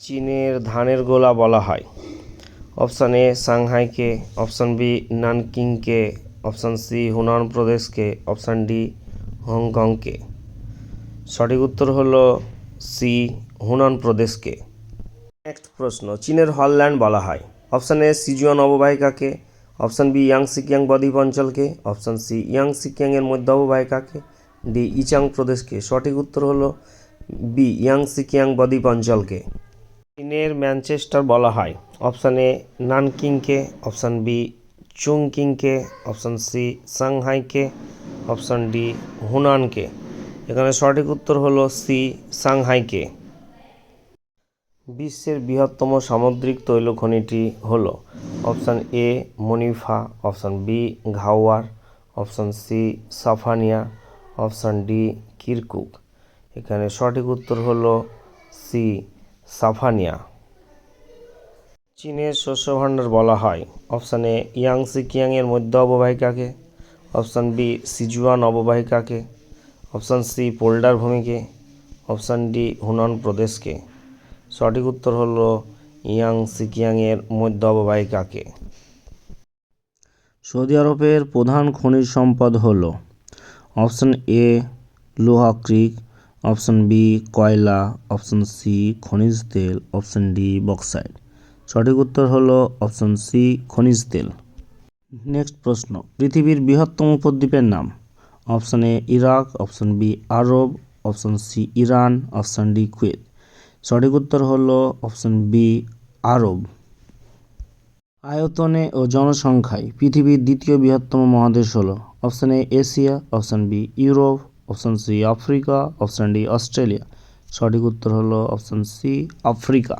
চীনের ধানের গোলা বলা হয়। অপশান এ সাংহাইকে। অপশান বি নানকিংকে। অপশান সি হুনান প্রদেশকে। অপশান ডি হংকংকে। সঠিক উত্তর হলো সি হুনান প্রদেশকে। নেক্সট প্রশ্ন, চীনের হলল্যান্ড বলা হয়। অপশান এ সিজুয়ান অববাহিকাকে অপশান বি ইয়াং সিকিয়াং বদ্বীপ অঞ্চলকে। অপশান সি ইয়াং সিকিয়াংয়ের মধ্য অববাহিকাকে। ডি ইচাং প্রদেশকে। সঠিক উত্তর হল বি ইয়াং সিকিয়াং বদ্বীপ অঞ্চলকে। চীনের ম্যানচেস্টার বলা হয়। অপশান এ নানকিংকে অপশান বি চুংকিংকে অপশান সি সাংহাইকে, অপশান ডি হুনানকে। এখানে সঠিক উত্তর হলো সি সাংহাইকে। বিশ্বের বৃহত্তম সামুদ্রিক তৈল খনিটি হল option A Manifa, option B Ghawar, option C Safaniya, option D Kirkuk. এখানে সঠিক উত্তর হল সি সাফানিয়া। চীনের শস্য ভাণ্ডার বলা হয়। অপশান এ ইয়াংসি কিয়াংয়ের মধ্য অববাহিকাকে। অপশান বি, সিজুয়ান অববাহিকাকে। অপশান সি, পোল্ডার ভূমিকে। অপশান ডি, হুনান প্রদেশকে। সঠিক উত্তর হলো ইয়াং সিকিয়াংয়ের মধ্য অববাহিকাকে। সৌদি আরবের প্রধান খনিজ সম্পদ হল অপশান এ, লোহা ক্রিক। অপশন বি, কয়লা, অপশন সি, খনিজ তেল, অপশন ডি বক্সাইড সঠিক উত্তর হলো অপশন সি, খনিজ তেল। নেক্সট প্রশ্ন, পৃথিবীর বৃহত্তম উপদ্বীপের নাম? Option A, Iraq, option B, Arab, option C, Iran, option D, Kuwait. সঠিক উত্তর হলো অপশন বি, আরব। আয়তনে ও জনসংখ্যায় পৃথিবীর দ্বিতীয় বৃহত্তম মহাদেশ হলো option A, Asia, option B, Europe option C Africa option D Australia সঠিক উত্তর হলো অপশান সি আফ্রিকা